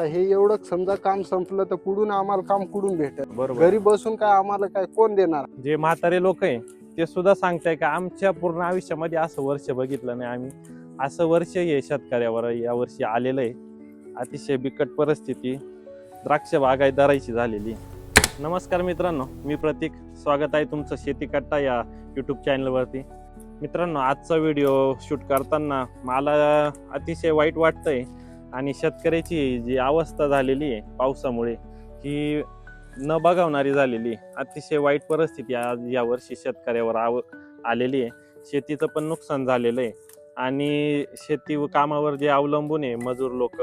आता हे एवढं समजा काम संपलं तर कुठून आम्हाला काम कुठून भेटत बरोबर. घरी बसून काय आम्हाला काय कोण देणार? जे म्हातारे लोक आहे ते सुद्धा सांगताय का आमच्या पूर्ण आयुष्यामध्ये असं वर्ष बघितलं नाही आम्ही. असं वर्ष हे शेतकऱ्यावर या वर्षी आलेलं आहे. अतिशय बिकट परिस्थिती द्राक्ष बागायतदाराची झालेली. नमस्कार मित्रांनो मी प्रतीक. स्वागत आहे तुमचं शेती कट्टा या यूट्यूब चॅनलवरती मित्रांनो आजचा व्हिडिओ शूट करताना मला अतिशय वाईट वाटतंय आणि शेतकऱ्याची जी अवस्था झालेली आहे पावसामुळे ही न बघावणारी झालेली अतिशय वाईट परिस्थिती आज या वर्षी शेतकऱ्यावर आव आलेली आहे. शेतीचं पण नुकसान झालेलं आहे. आणि शेती व कामावर जे अवलंबून आहे मजूर लोक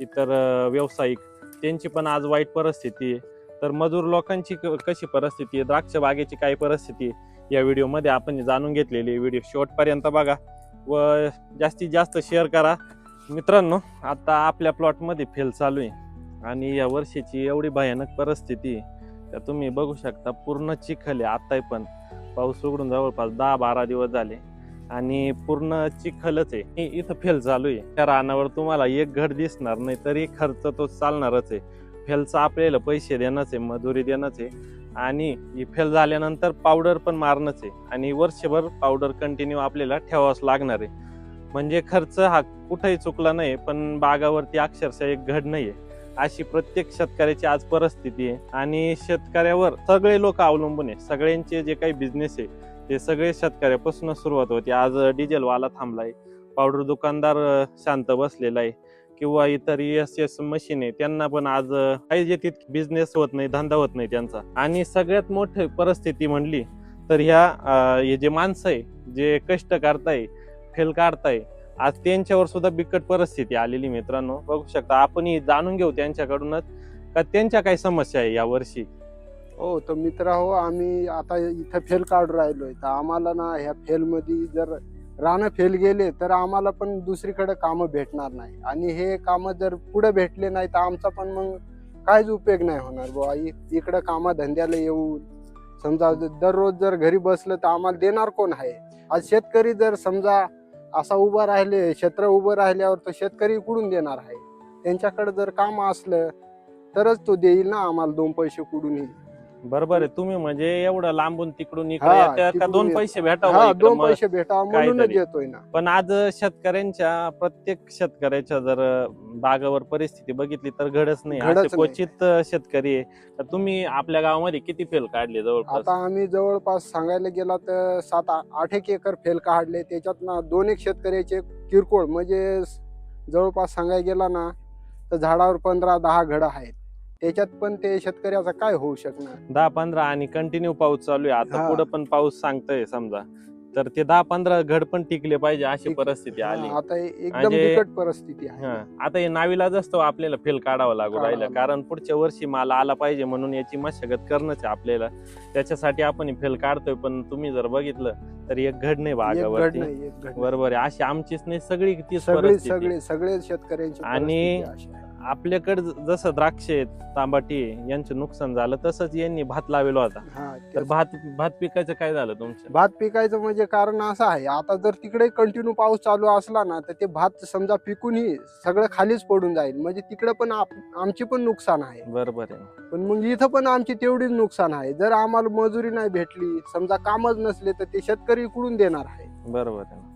इतर व्यावसायिक त्यांची पण आज वाईट परिस्थिती आहे. तर मजूर लोकांची क- कशी परिस्थिती आहे? द्राक्ष बागेची काय परिस्थिती या व्हिडिओमध्ये आपण जाणून घेतलेली व्हिडिओ शेवटपर्यंत बघा व जास्तीत जास्त शेअर करा. मित्रांनो आता आपल्या प्लॉटमध्ये फेल चालू आहे. आणि या वर्षीची एवढी भयानक परिस्थिती त्या तर तुम्ही बघू शकता पूर्ण चिखल आहे. आत्ताही पण पाऊस उघडून जवळपास दहा बारा दिवस झाले. आणि पूर्ण चिखलच आहे. इथं फेल चालू आहे. त्या रानावर तुम्हाला एक घड दिसणार नाही तरी खर्च तो चालणारच आहे. फेलचा आपल्याला पैसे देणंच आहे मजुरी देणंच आहे. आणि ही फेल झाल्यानंतर पावडर पण मारणंच आहे. आणि वर्षभर पावडर कंटिन्यू आपल्याला ठेवावंच लागणार आहे. म्हणजे खर्च हा कुठेही चुकला नाही पण बागावरती अक्षरशः एक घड नाही आहे अशी प्रत्येक शेतकऱ्याची आज परिस्थिती आहे आणि शेतकऱ्यावर सगळे लोक अवलंबून आहे. सगळ्यांचे जे काही बिझनेस आहे ते सगळे शेतकऱ्यापासून सुरुवात होते. आज डिझेलवाला थांबलाय पावडर दुकानदार शांत बसलेला आहे किंवा इतर एस एस मशीन आहे त्यांना पण आज काही जे बिझनेस होत नाही धंदा होत नाही त्यांचा. आणि सगळ्यात मोठी परिस्थिती म्हणली तर ह्या हे जे माणसं आहे जे कष्ट करताय फेल काढताय. आज त्यांच्यावर सुद्धा बिकट परिस्थिती आलेली मित्रांनो. बघू शकता आपणही जाणून घेऊ त्यांच्याकडूनच का त्यांच्या काय समस्या आहे या वर्षी? हो तर मित्र हो आम्ही आता इथं फेल काढून राहिलोय. तर आम्हाला ना ह्या फेलमध्ये जर रानं फेल गेले तर आम्हाला पण दुसरीकडे कामं भेटणार नाही. आणि हे कामं जर पुढे भेटले नाही तर आमचा पण मग काहीच उपयोग नाही होणार बुवा. इ- इकडं कामं धंद्याला येऊन समजा दररोज जर घरी बसलं तर आम्हाला देणार कोण आहे? आज शेतकरी जर समजा असा उभा राहिले क्षेत्र उभं राहिल्यावर तर शेतकरी कुडून देणार आहे? त्यांच्याकडे जर काम असलं तरच तो देईल ना आम्हाला दोन पैसे कुडून येईल बरोबर आहे. तुम्ही म्हणजे एवढं लांबून तिकडून इकडे हा, येत्या का? तिकडून दोन येत- पैसे भेटावं हा इकडं दोन मग. पैसे भेटावं म्हणूनच काहीतरी. येतोय ना. पण आज शेतकऱ्यांच्या प्रत्येक शेतकऱ्याच्या जर बागावर परिस्थिती बघितली तर घडच नाही. घडच असे नाही. क्वचित शेतकरी आहे. तर तुम्ही आपल्या गावामध्ये किती फेल काढले जवळपास? आता आम्ही जवळपास सांगायला गेला तर सात आ- आठ एक एकर फेल काढले. त्याच्यात ना दोन एक शेतकऱ्याचे किरकोळ म्हणजे स- जवळपास सांगायला गेला ना तर झाडावर पंधरा दहा घड आहेत. त्याच्यात पण ते शेतकऱ्याचा काय होऊ शकणार? दहा पंधरा आणि कंटिन्यू पाऊस चालू आहे. आता हा. पुढे पण पाऊस सांगतोय समजा. तर ते दहा पंधरा घड पण टिकले पाहिजे अशी टिक- परिस्थिती आली. हा, आता हे एकदम म्हणजे- बिकट परिस्थिती आहे. हा. आता हे नावीलाच असतो आपल्याला फेल काढावं लागू काढावं राहिलं. लागू. कारण पुढच्या वर्षी माल आला पाहिजे म्हणून याची मशागत करणंच आहे आपल्याला. त्याच्यासाठी आपण फेल काढतोय. पण तुम्ही जर बघितलं तर एक घड नाही एक घड बागावरती नाही एक घड नाही. बरोबर आहे. अशी आमचीच नाही सगळी तीच सगळे परिस्थिती सगळे सगळे शेतकऱ्यांची आणि- परिस्थिती अशी आहे. आपल्याकडे जसं द्राक्ष तांबाटी यांचं नुकसान झालं तसंच यांनी भात लावलेला होता हा, तर. भात भात पिकाचं काय झालं तुमचं? भात पिकायचं म्हणजे कारण असं आहे आता जर तिकडे कंटिन्यू पाऊस चालू असला ना तर ते भात समजा पिकूनही सगळं खालीच पडून जाईल. म्हणजे तिकडे पण आप- आमची पण नुकसान आहे. बरोबर आहे. पण मग इथं पण आमची तेवढीच नुकसान आहे. जर आम्हाला मजुरी नाही भेटली समजा कामच नसले तर ते शेतकरी कुठून देणार आहे. बरोबर आहे.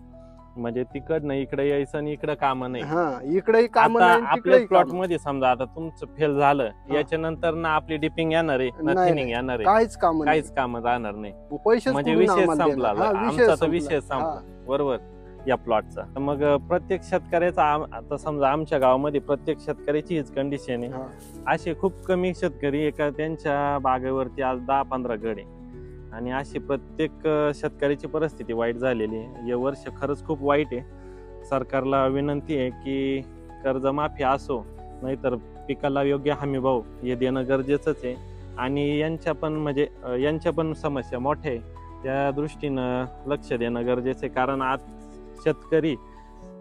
म्हणजे तिकडनं इकडे यायचं आणि इकडे काम नाही. हा इकडेही काम आता आपल्या प्लॉट. मध्ये समजा आता तुमचं फेल झालं हा. याच्या नंतर ना आपली डिपिंग येणार आहे ना नाही, थिनिंग येणार आहे. काहीच काम काहीच काम जाणार नाही. पैसे म्हणजे विषय संपला. आमचा तर विषय संपला. बरोबर या प्लॉटचा तर मग प्रत्येक शेतकऱ्याचा आम- आता समजा आमच्या गावामध्ये प्रत्येक शेतकऱ्याची हीच कंडिशन आहे. असे खूप कमी शेतकरी एका त्यांच्या बागेवरती आज दहा पंधरा गड आहे. आणि अशी प्रत्येक शेतकऱ्याची परिस्थिती वाईट झालेली आहे. हे वर्ष खरंच खूप वाईट आहे. सरकारला विनंती आहे की कर्जमाफी असो नाहीतर पिकाला योग्य हमीभाव हे देणं गरजेचंच आहे. आणि यांच्या पण म्हणजे यांच्या पण समस्या मोठ्या आहे. त्या दृष्टीनं लक्ष देणं गरजेचं आहे. कारण आज शेतकरी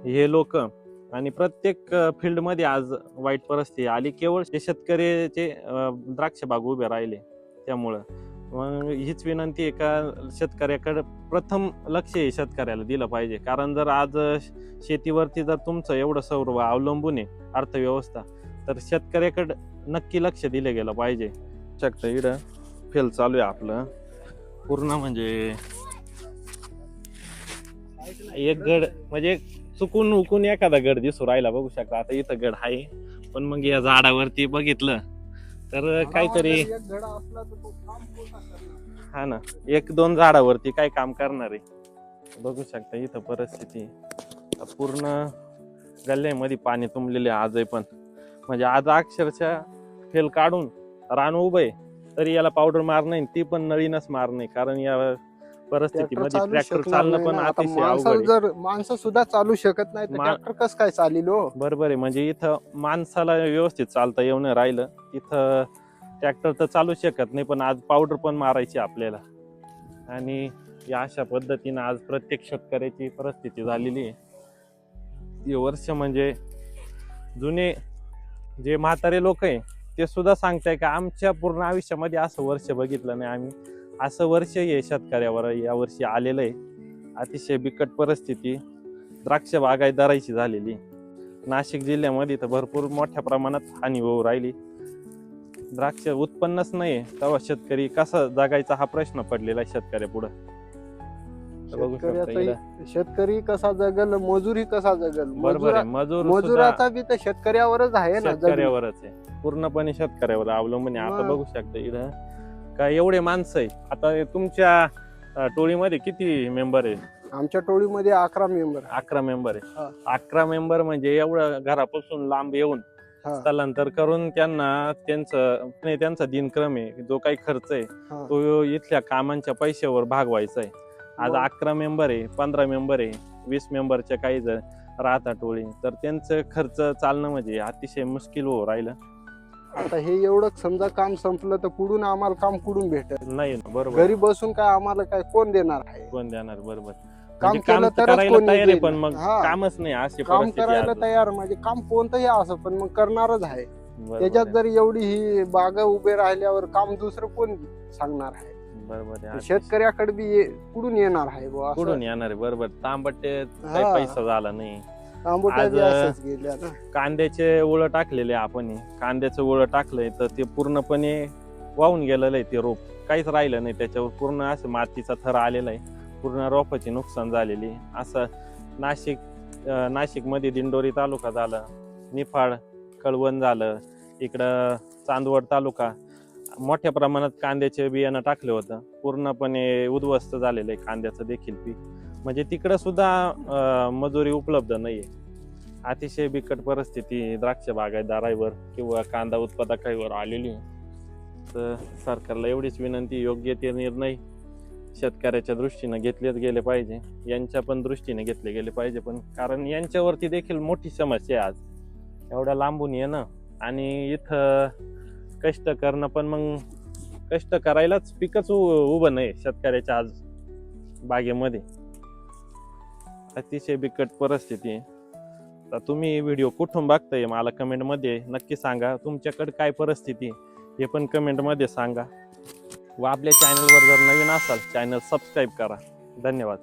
हे लोक आणि प्रत्येक फील्डमध्ये आज वाईट परिस्थिती आली केवळ ते शेतकऱ्याचे द्राक्ष बाग उभे राहिले त्यामुळं. मग हीच विनंती आहे का शेतकऱ्याकडे प्रथम लक्ष हे शेतकऱ्याला दिलं पाहिजे. कारण जर आज शेतीवरती जर तुमचं एवढं सर्व अवलंबून आहे अर्थव्यवस्था तर शेतकऱ्याकडे नक्की लक्ष दिलं गेलं पाहिजे. शकतं इकडं फेल चालू आहे आपलं. पूर्ण म्हणजे एक गड म्हणजे चुकून उकून एखादा गड दिसू राहिला बघू शकता. आता इथं गड आहे. पण मग या झाडावरती बघितलं तर काहीतरी एक धडा असला तर तो काम कोणता करणार? हा ना एक दोन झाडावरती काय काम करणार आहे? बघू शकता इथं परिस्थिती. आता पूर्ण गल्ल्यामध्ये पाणी तुंबलेले आहे आजही पण. म्हणजे आज अक्षरशः फेल काढून रान उभं आहे तरी याला पावडर मार नाही ती पण नळीनच मार नाही कारण या परिस्थितीमध्ये ट्रॅक्टर चालणं पण अतिशय अवघड आहे. जर माणसं सुद्धा चालू शकत नाही तर मा- ट्रॅक्टर कस काय चालील हो? बरोबर आहे. म्हणजे इथं माणसाला व्यवस्थित चालता येऊ नाही राहिलं. तिथं ट्रॅक्टर तर चालू शकत नाही पण आज पावडर पण मारायची आपल्याला. आणि या अशा पद्धतीनं आज प्रत्येक शेतकऱ्याची परिस्थिती झालेली आहे. हे वर्ष म्हणजे जुने जे म्हातारे लोक आहे ते सुद्धा सांगताय का आमच्या पूर्ण आयुष्यामध्ये असं वर्ष बघितलं नाही आम्ही. असं वर्ष हे शेतकऱ्यावर या वर्षी आलेलं आहे. अतिशय बिकट परिस्थिती. द्राक्ष बागायतदाराची झालेली. नाशिक जिल्ह्यामध्ये तर भरपूर मोठ्या प्रमाणात हानी होऊ राहिली. द्राक्ष उत्पन्नच नाही तेव्हा शेतकरी कसा जगायचा हा प्रश्न पडलेला आहे शेतकऱ्या पुढे. शेतकरी कसा जगल मजुरी कसा जगल? बरोबर आहे. मजूर मजुराचा बी तर शेतकऱ्यावरच आहे ना. शेतकऱ्यावरच आहे. पूर्णपणे शेतकऱ्यावर अवलंबून आहे. आता. बघू शकता इथं. काय एवढे माणसं आहे? आता तुमच्या टोळीमध्ये किती मेंबर आहे? आमच्या टोळीमध्ये अकरा मेंबर अकरा मेंबर हा. आहे अकरा मेंबर म्हणजे एवढं घरापासून लांब येऊन स्थलांतर करून त्यांना त्यांचं नाही, त्यांचा दिनक्रम आहे. जो काही खर्च आहे तो इथल्या कामांच्या पैशावर भागवायचा आहे. आज मग. अकरा मेंबर आहे पंधरा मेंबर आहे वीस मेंबरच्या काही जण राहतात टोळी तर त्यांचं खर्च चालणं म्हणजे अतिशय मुश्किल हो राहिलं. आता हे एवढं समजा काम संपलं तर कुठून आम्हाला काम कुठून भेटत नाही बरोबर घरी बसून काय आम्हाला काय कोण देणार आहे कोण देणार बरोबर काम म्हणजे केलं तर तरच करायला कोणी तयार आहे देईल. पण मग हा. कामच नाही अशी काम परिस्थिती करायला. तयार म्हणजे काम कोणतंही असं पण मग करणारच आहे बरोबर त्याच्यात आहे. जर एवढी ही बागा उभे राहिल्यावर काम दुसरं कोण सांगणार आहे बरोबर आहे शेतकऱ्याकडे बी ये- कुठून येणार आहे बुवा असं? कुठून येणार आहे बरोबर तांबटे काही हा. पैसा झाला नाही तांबोट्या बी आज, अशाच गेल्या ना. कांद्याचे ओळं टाकलेले आपण हे. कांद्याचं ओळं टाकलंय तर ते पूर्णपणे वाहून गेलेलं आहे ते रोप. काहीच राहिलं नाही त्याच्यावर. पूर्ण असं मातीचा थर आलेला आहे. पूर्ण रोपाची नुकसान झालेली आहे. असं नाशिक अं, नाशिकमध्ये दिंडोरी तालुका झाला निफाड कळवण झालं इकडं चांदवड तालुका. मोठ्या प्रमाणात कांद्याचे बियाणं टाकलं होतं. पूर्णपणे उद्ध्वस्त झालेलं आहे कांद्याचं देखील पीक. म्हणजे तिकडं सुद्धा मजुरी उपलब्ध नाहीये. अतिशय बिकट परिस्थिती द्राक्ष बागायतदारावर किंवा कांदा उत्पादकावर आलेली तर सरकारला एवढीच विनंती योग्य ते निर्णय शेतकऱ्याच्या दृष्टीनं घेतलेच गेले पाहिजे. यांच्या पण दृष्टीने घेतले गेले पाहिजे पण कारण यांच्यावरती देखील मोठी समस्या आहे आज. एवढ्या लांबून येणं आणि इथं कष्ट करणं पण मग कष्ट करायलाच पिकच उ- उभं नाही शेतकऱ्याच्या आज बागेमध्ये. अतिशय बिकट परिस्थिती आहे. तर तुम्ही व्हिडिओ कुठून बघताय मला कमेंटमध्ये नक्की सांगा. तुमच्याकडे काय परिस्थिती हे पण कमेंटमध्ये सांगा. व आपल्या चॅनलवर जर नवीन असाल चॅनल सबस्क्राईब करा. धन्यवाद.